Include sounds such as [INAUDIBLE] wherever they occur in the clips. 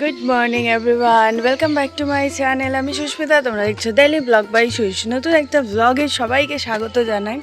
Good morning everyone welcome back to my channel আমি সুস্মিতা, তোমরা দেখছ ডেলি ব্লগ বাই সুইস নতুন একটা ব্লগে সবাইকে স্বাগত জানাই।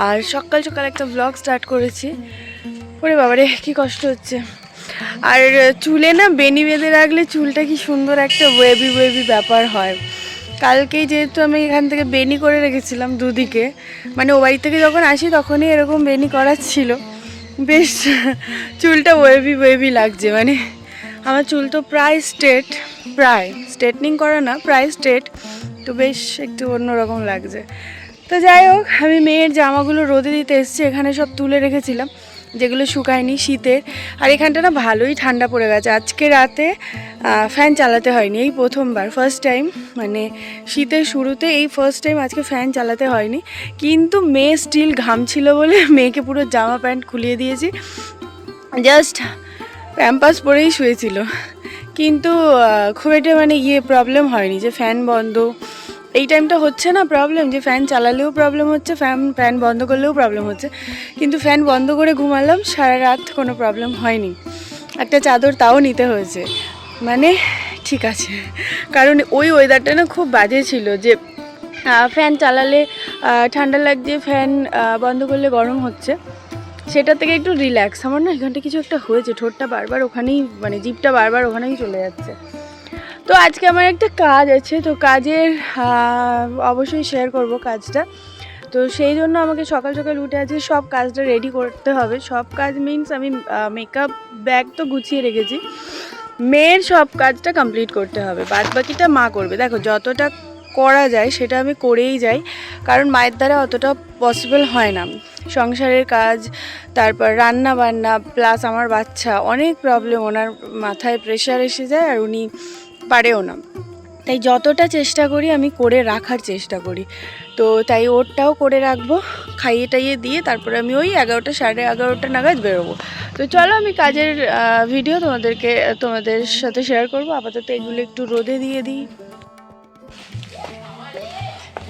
আর সকাল সকাল একটা ব্লগ স্টার্ট করেছি। ওরে বাবারে, কি কষ্ট হচ্ছে। আর চুলে না বেনি বেঁধে রাখলে চুলটা কি সুন্দর একটা ওয়েবি ওয়েবি ব্যাপার হয়। কালকেই যেহেতু আমি এখান থেকে বেনি করে রেখেছিলাম দুদিকে। মানে ও বাড়ি থেকে যখন আসি তখনই এরকম বেনি করার ছিল। বেশ, চুলটা ওয়েবি ওয়েবি লাগছে মানে আমার চুল তো প্রায় স্ট্রেট প্রায় স্ট্রেটনিং করা না, প্রায় স্ট্রেট তো বেশ একটু অন্যরকম লাগছে। তো যাই হোক, আমি মেয়ের জামাগুলো রোদে দিতে এসেছি, এখানে সব তুলে রেখেছিলাম, যেগুলো শুকায়নি শীতের আর এখানটা না ভালোই ঠান্ডা পড়ে গেছে। আজকে রাতে ফ্যান চালাতে হয়নি, এই প্রথমবার ফার্স্ট টাইম মানে শীতের শুরুতে এই ফার্স্ট টাইম আজকে ফ্যান চালাতে হয়নি। কিন্তু মেয়ে স্টিল ঘামছিল বলে মেয়েকে পুরো জামা প্যান্ট খুলিয়ে দিয়েছি। জাস্ট প্যাম্পাস পরেই শুয়েছিল। কিন্তু খুব একটা মানে ইয়ে প্রবলেম হয়নি যে ফ্যান বন্ধ। এই টাইমটা হচ্ছে না প্রবলেম যে ফ্যান চালালেও প্রবলেম হচ্ছে ফ্যান ফ্যান বন্ধ করলেও প্রবলেম হচ্ছে। কিন্তু ফ্যান বন্ধ করে ঘুমালাম, সারা রাত কোনো প্রবলেম হয়নি। একটা চাদর তাও নিতে হয়েছে। মানে ঠিক আছে। কারণ ওই ওয়েদারটা না খুব বাজে ছিল যে ফ্যান চালালে ঠান্ডা লাগছে ফ্যান বন্ধ করলে গরম হচ্ছে। সেটা থেকে একটু রিল্যাক্স আমার না এখানটা কিছু একটা হয়েছে, ঠোঁটটা বারবার ওখানেই মানে জিপটা বারবার ওখানেই চলে যাচ্ছে। তো আজকে আমার একটা কাজ আছে, তো কাজের অবশ্যই শেয়ার করব কাজটা। তো সেই জন্য আমাকে সকাল সকাল উঠে আজকে সব কাজটা রেডি করতে হবে। সব কাজ মিন্স আমি মেকআপ ব্যাগ তো গুছিয়ে রেখেছি। মেয়ের সব কাজটা কমপ্লিট করতে হবে। বাদ বাকিটা মা করবে। দেখো, যতটা করা যায়, সেটা আমি করেই যাই। কারণ মায়ের দ্বারা অতটা পসিবল হয় না। সংসারের কাজ, তারপর রান্না বান্না প্লাস আমার বাচ্চা, অনেক প্রবলেম ওনার মাথায় প্রেশার এসে যায় আর উনি পারেও না। তাই যতটা চেষ্টা করি আমি করে রাখার চেষ্টা করি। তো তাই ওরটাও করে রাখব, খাইয়ে টাইয়ে দিয়ে তারপরে আমি ওই এগারোটা, সাড়ে এগারোটা নাগাদ বেরোবো। তো চলো আমি কাজের ভিডিও তোমাদেরকে, তোমাদের সাথে শেয়ার করব। আপাতত এগুলো একটু রোদে দিয়ে দিই।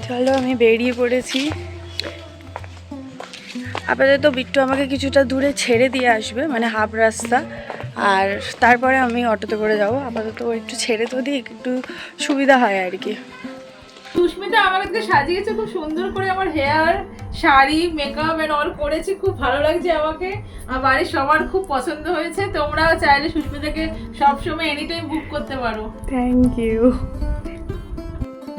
চলো আমি বেরিয়ে পড়েছি। আপাতত বিট্টু আমাকে কিছুটা দূরে ছেড়ে দিয়ে আসবে মানে হাফ রাস্তা। আর তারপরে আমি অটোতে করে যাব। আপাতত একটু ছেড়ে তো দিই একটু সুবিধা হয় আর কি। সুস্মিতা আমার আজকে সাজিয়েছে খুব সুন্দর করে আমার hair sari makeup and all করেছে খুব ভালো লাগছে আমাকে। আর বাড়ির সবার খুব পছন্দ হয়েছে। তোমরাও চাইলে সুস্মিতাকে সবসময় এনি টাইম বুক করতে পারো। থ্যাংক ইউ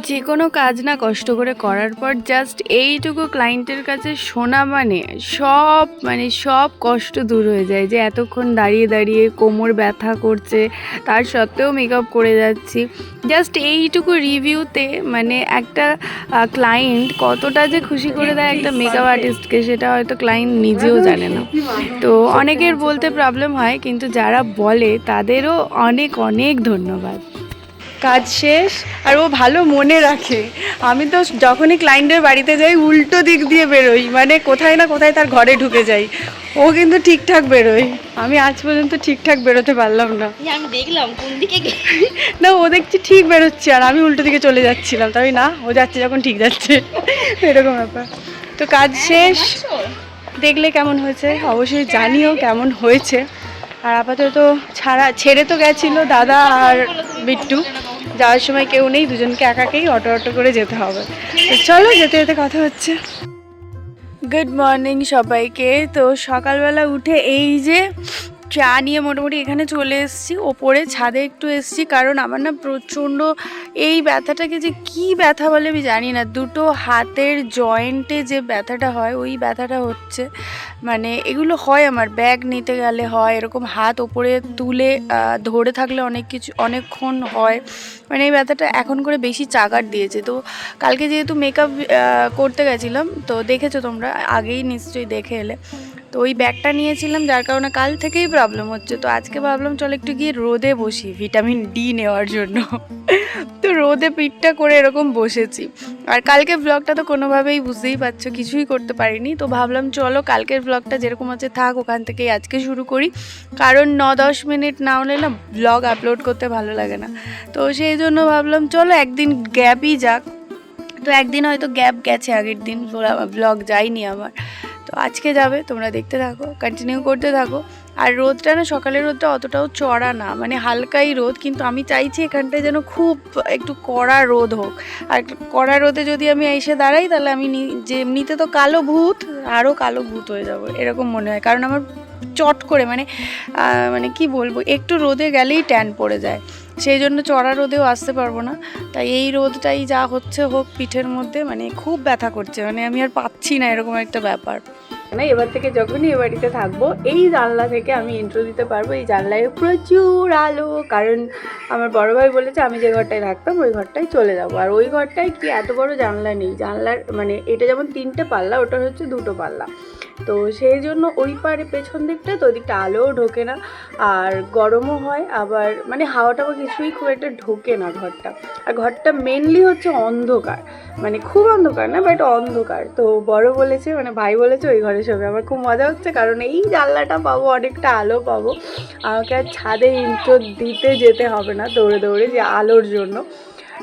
যে কোনো কাজ না কষ্ট করে করার পর জাস্ট এইটুকু ক্লায়েন্টের কাছে শোনা মানে সব মানে সব কষ্ট দূর হয়ে যায় যে এতক্ষণ দাঁড়িয়ে দাঁড়িয়ে কোমর ব্যথা করছে, তার সত্ত্বেও মেকআপ করে যাচ্ছি। জাস্ট এইটুকু রিভিউতে মানে একটা ক্লায়েন্ট কতটা যে খুশি করে দেয় একটা মেকআপ আর্টিস্টকে সেটা হয়তো ক্লায়েন্ট নিজেও জানে না। তো অনেকের বলতে প্রবলেম হয়, কিন্তু যারা বলে তাদেরও অনেক অনেক ধন্যবাদ। কাজ শেষ আর ও ভালো মনে রাখে। আমি তো যখনই ক্লায়েন্টের বাড়িতে যাই উল্টো দিক দিয়ে বেরোই। মানে কোথায় না কোথায় তার ঘরে ঢুকে যাই। ও কিন্তু ঠিকঠাক বেরোয়। আমি আজ পর্যন্ত ঠিকঠাক বেরোতে পারলাম না। আমি দেখলাম কোন দিকে [LAUGHS] না ও দেখছি ঠিক বেরোচ্ছে আর আমি উল্টো দিকে চলে যাচ্ছিলাম। তাই না ও যাচ্ছে যখন ঠিক যাচ্ছে। [LAUGHS] এরকম ব্যাপার। তো কাজ শেষ। দেখলে কেমন হয়েছে? অবশ্যই জানিও কেমন হয়েছে। আর আপাতত ছাড়া ছেড়ে তো গেছিল দাদা আর বিট্টু যাওয়ার সময় কেউ নেই, দুজনকে একাকেই অটো অটো করে যেতে হবে। চলো, যেতে যেতে কথা হচ্ছে। গুড মর্নিং সবাইকে। তো সকালবেলা উঠে এই যে চা নিয়ে মোটামুটি এখানে চলে এসেছি। ওপরে ছাদে একটু এসেছি কারণ আমার না প্রচণ্ড এই ব্যথাটাকে যে কি ব্যথা বলে আমি জানি না। দুটো হাতের জয়েন্টে যে ব্যথাটা হয়, ওই ব্যথাটা হচ্ছে। মানে এগুলো হয় আমার, ব্যাগ নিতে গেলে হয়, এরকম হাত ওপরে তুলে ধরে থাকলে অনেক কিছু, অনেকক্ষণ হয়। মানে এই ব্যথাটা এখন করে বেশি চাগার দিয়েছে। তো কালকে যেহেতু মেকআপ করতে গেছিলাম, তো দেখেছ তোমরা, আগেই নিশ্চয়ই দেখে এলে। তো ওই ব্যাগটা নিয়েছিলাম, যার কারণে কাল থেকেই প্রবলেম হচ্ছে। তো আজকে ভাবলাম চলো একটু গিয়ে রোদে বসি ভিটামিন ডি নেওয়ার জন্য। তো রোদে পিঠটা করে এরকম বসেছি। আর কালকে ব্লগটা তো কোনোভাবেই বুঝতেই পারছ, কিছুই করতে পারিনি। তো ভাবলাম চলো কালকের ব্লগটা যেরকম আছে থাক, ওখান থেকেই আজকে শুরু করি। কারণ ন দশ মিনিট না হলে না ব্লগ আপলোড করতে ভালো লাগে না। তো সেই জন্য ভাবলাম চলো একদিন গ্যাপই যাক। তো একদিন হয়তো গ্যাপ গেছে আগের দিন ব্লগ যায়নি আমার তো আজকে যাবে, তোমরা দেখতে থাকো কন্টিনিউ করতে থাকো। আর রোদটা না, সকালের রোদটা অতটাও চড়া না মানে হালকাই রোদ, কিন্তু আমি চাইছি এখানটায় যেন খুব একটু কড়া রোদ হোক। আর কড়া রোদে যদি আমি এসে দাঁড়াই, তাহলে আমি যে এমনিতে তো কালো ভূত আরও কালো ভূত হয়ে যাব, এরকম মনে হয়। কারণ আমার চট করে মানে মানে কি বলব, একটু রোদে গেলেই ট্যান পড়ে যায়। সেই জন্য চড়া রোদেও আসতে পারব না। তাই এই রোদটাই যা হচ্ছে হোক পিঠের মধ্যে মানে খুব ব্যথা করছে। মানে আমি আর পাচ্ছি না এরকম একটা ব্যাপার। না, এবার থেকে যখনই এ বাড়িতে থাকব, এই জানলা থেকে আমি ইন্ট্রো দিতে পারব। এই জানলায় প্রচুর আলো, কারণ আমার বড় ভাই বলেছে আমি যে ঘরটায় থাকতাম, ওই ঘরটায় চলে যাব। আর ওই ঘরটায় কি এত বড় জানলা নেই? জানলার মানে এটা যেমন তিনটে পাল্লা, ওটা হচ্ছে দুটো পাল্লা। তো সেই জন্য ওই পারে পেছন দিকটা তো ওদিকটা আলোও ঢোকে না, আর গরমও হয়, আবার মানে হাওয়াটা বা কিছুই খুব একটা ঢোকে না ঘরটা। আর ঘরটা মেনলি হচ্ছে অন্ধকার। মানে খুব অন্ধকার না বাট অন্ধকার। তো বড় বলেছে মানে ভাই বলেছে ওই ঘরে সবে আমার খুব মজা হচ্ছে, কারণ এই জানলাটা পাবো, অনেকটা আলো পাবো। আমাকে আর ছাদে ইন্ট্রো দিতে যেতে হবে না দৌড়ে দৌড়ে যে আলোর জন্য।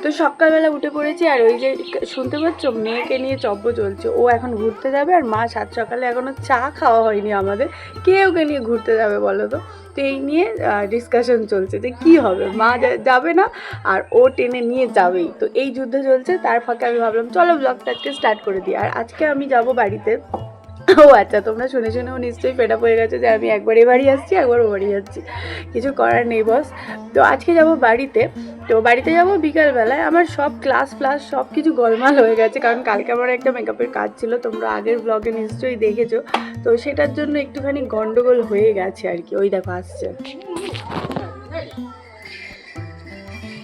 তো সকালবেলা উঠে পড়েছি আর ওই যে শুনতে পাচ্ছ? মেয়েকে নিয়ে চব্য চলছে। ও এখন ঘুরতে যাবে আর মা সাত সকালে এখনও চা খাওয়া হয়নি আমাদের। কে ওকে নিয়ে ঘুরতে যাবে বলো তো? তো এই নিয়ে ডিসকাশন চলছে যে কি হবে? মা যাবে না আর ও টেনে নিয়ে যাবেই। তো এই যুদ্ধ চলছে, তার ফাঁকে আমি ভাবলাম, চলো ব্লগটা আজকে স্টার্ট করে দিই। আর আজকে আমি যাব বাড়িতে। ও আচ্ছা তোমরা শুনে শুনেও নিশ্চয়ই ফেটা পড়ে গেছে যে আমি একবার এ বাড়ি আসছি একবার ও বাড়ি যাচ্ছি কিছু করার নেই বস তো আজকে যাব বাড়িতে। তো বাড়িতে যাব বিকালবেলায়। আমার সব ক্লাস ফ্লাস সব কিছু গোলমাল হয়ে গেছে কারণ কালকে আমার একটা মেকআপের কাজ ছিল তোমরা আগের ব্লগে নিশ্চয়ই দেখেছ। তো সেটার জন্য একটুখানি গন্ডগোল হয়ে গেছে আর কি। ওই দেখো আসছে।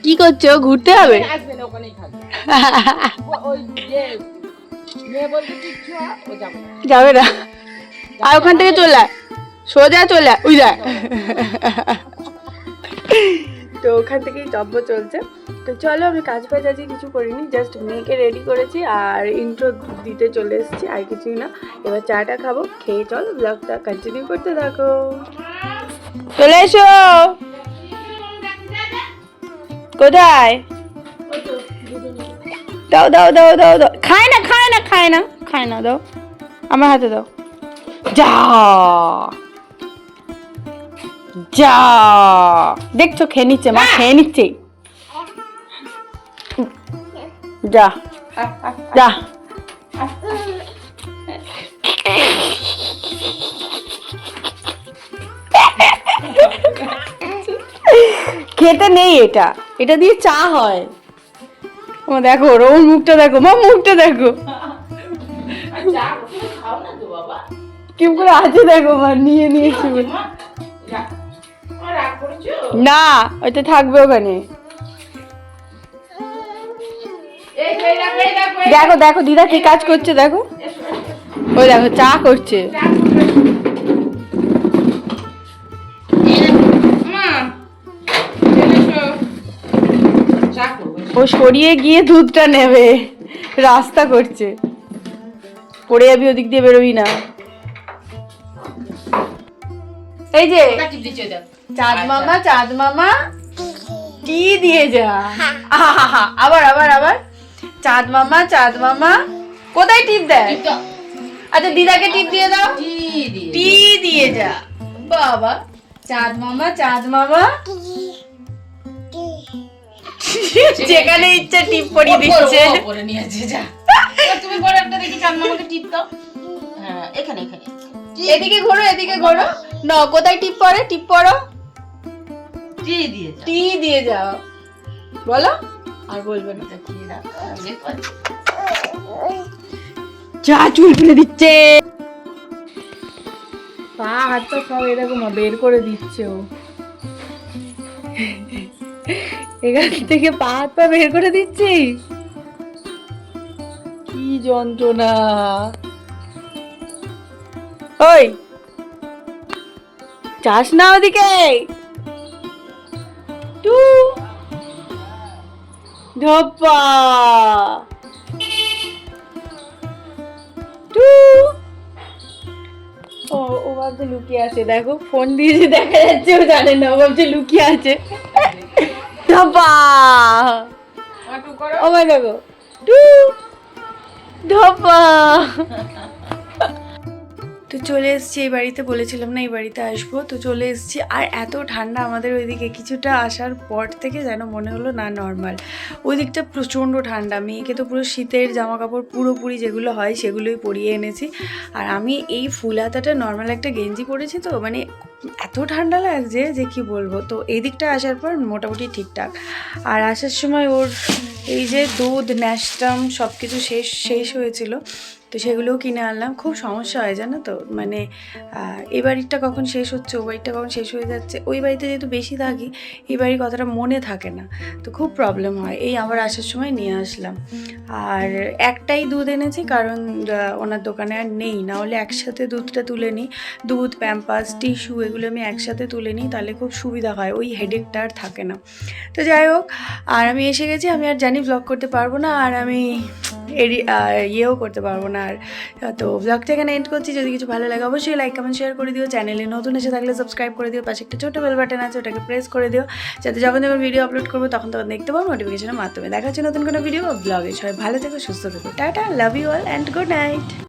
কি করছ? ঘুরতে হবে? ওখানেই থাকবে। [LAUGHS] ওই যাবে। না। আর ওখান থেকে চলে আয়। সোজা চলে আয়, ওই যা তো ওখান থেকেই জব্ব চলছে। তো চলো আমি কাজ আজকে কিছু করিনি জাস্ট মেয়েকে রেডি করেছি আর ইন্ট্রো দিতে চলে এসেছি আর কিছুই না। এবার চাটা খাব খেয়ে চল ব্লগটা কন্টিনিউ করতে থাকো। চলে এসো। কোথায়? দাও দাও দাও দাও দাও। খায় না খায় না খায় না, দাও। আমার হাতে দাও। যা! যা! দেখছ, খেয়ে নিচ্ছে, মা, খেয়ে নিচ্ছে। যা। যা। খেতে নেই এটা। এটা দিয়ে চা হয়। ও দেখো ওর ওর মুখটা দেখো, মা, মুখটা দেখো। কেমন করে আছে দেখো মা নিয়ে নিয়েছি না ওইটা থাকবে ওখানে। দেখো দেখো দিদা কি কাজ করছে দেখো। ওই দেখো চা করছে। ও সরিয়ে গিয়ে দুধটা নেবে। রাস্তা করছে। পড়ে যাবি ওদিক দিয়ে বেরোবি না। এই যে। চাঁদ। মামা চাঁদ মামা টি দিয়ে যা আবার আবার আবার। চাঁদ মামা চাঁদ মামা কোথায় টিপ দেয়? আচ্ছা দিদাকে টিপ দিয়ে দাও। টি দিয়ে যা বাবা চাঁদ মামা চাঁদ মামা। যেখানে ইচ্ছা টিপ পরিয়ে দিচ্ছে ওপর, ওপরে নিয়েছে, যা। তুমি বড় একটা দেখি চাঁদ মামাকে টিপ দাও। হ্যাঁ এখানে এখানে। এদিকে ঘোরো এদিকে ঘোরো। না কোথায় টিপ পড়ে? টিপ পড়ো। টি দিয়ে যা। টি দিয়ে যাও। বলো। আর বলবে না। দেখিয়ে। যা চুল ফেলে দিচ্ছে। পা হাত পা সব এরকম বের করে দিচ্ছে ও। এখান থেকে পা হাত পা বের করে দিচ্ছি কি যন্ত্রণা। ওই চাস না ওদিকে। টু, ধপ্পা। টু। ও ও ভাবছে লুকিয়ে আছে। দেখো, ফোন দিয়ে দেখা যাচ্ছে, ও জানে না, ও ভাবছে লুকিয়ে আছে। ধপা। ও ভাই দেখো টু ধপা। তো চলে এসেছি এই বাড়িতে বলেছিলাম না এই বাড়িতে আসব। তো চলে এসেছি আর এত ঠান্ডা আমাদের ওইদিকে কিছুটা আসার পর থেকে যেন মনে হলো না নর্মাল ওই দিকটা প্রচণ্ড ঠান্ডা মেয়েকে তো পুরো শীতের জামা কাপড় পুরোপুরি যেগুলো হয় সেগুলোই পরিয়ে এনেছি। আর আমি এই ফুল হাতাটা নর্মাল একটা গেঞ্জি পরেছি তো মানে এত ঠান্ডা লাগছে যে কি বলব? তো এই দিকটা আসার পর মোটামুটি ঠিকঠাক। আর আসার সময় ওর এই যে দুধ ন্যাসটাম সব কিছু শেষ শেষ হয়েছিল। তো সেগুলোও কিনে আনলাম। খুব সমস্যা হয়, জানো তো? মানে এই বাড়িটা কখন শেষ হচ্ছে ওই বাড়িটা কখন শেষ হয়ে যাচ্ছে, ওই বাড়িতে যেহেতু বেশি থাকি এই বাড়ির কথাটা মনে থাকে না। তো খুব প্রবলেম হয়, এই আবার আসার সময় নিয়ে আসলাম। আর একটাই দুধ এনেছি, কারণ ওনার দোকানে আর নেই। না হলে একসাথে দুধটা তুলে নিই। দুধ প্যাম্পাস টিস্যু এগুলো আমি একসাথে তুলে নিই, তাহলে খুব সুবিধা হয়, ওই হেডেকটা আর থাকে না। তো যাই হোক, আর আমি এসে গেছি, আমি আর জানি ব্লগ করতে পারব না, আর আমি ইয়েও করতে পারব না। আর তো ব্লগটা এখানে এন্ড করছি। যদি কিছু ভালো লাগে, অবশ্যই লাইক কমেন্ট শেয়ার করে দিও। চ্যানেলে নতুন এসে থাকলে সাবস্ক্রাইব করে দিও। পাশে একটা ছোটো বেল বাটন আছে, ওটাকে প্রেস করে দিও। যাতে যখন যখন ভিডিও আপলোড করব, তখন তখন দেখতে পাবো নোটিফিকেশনের মাধ্যমে। দেখা হচ্ছে নতুন কোনো ভিডিও ব্লগে সবাই ভালো থেকো, সুস্থ থেকো। Tata love you all and good night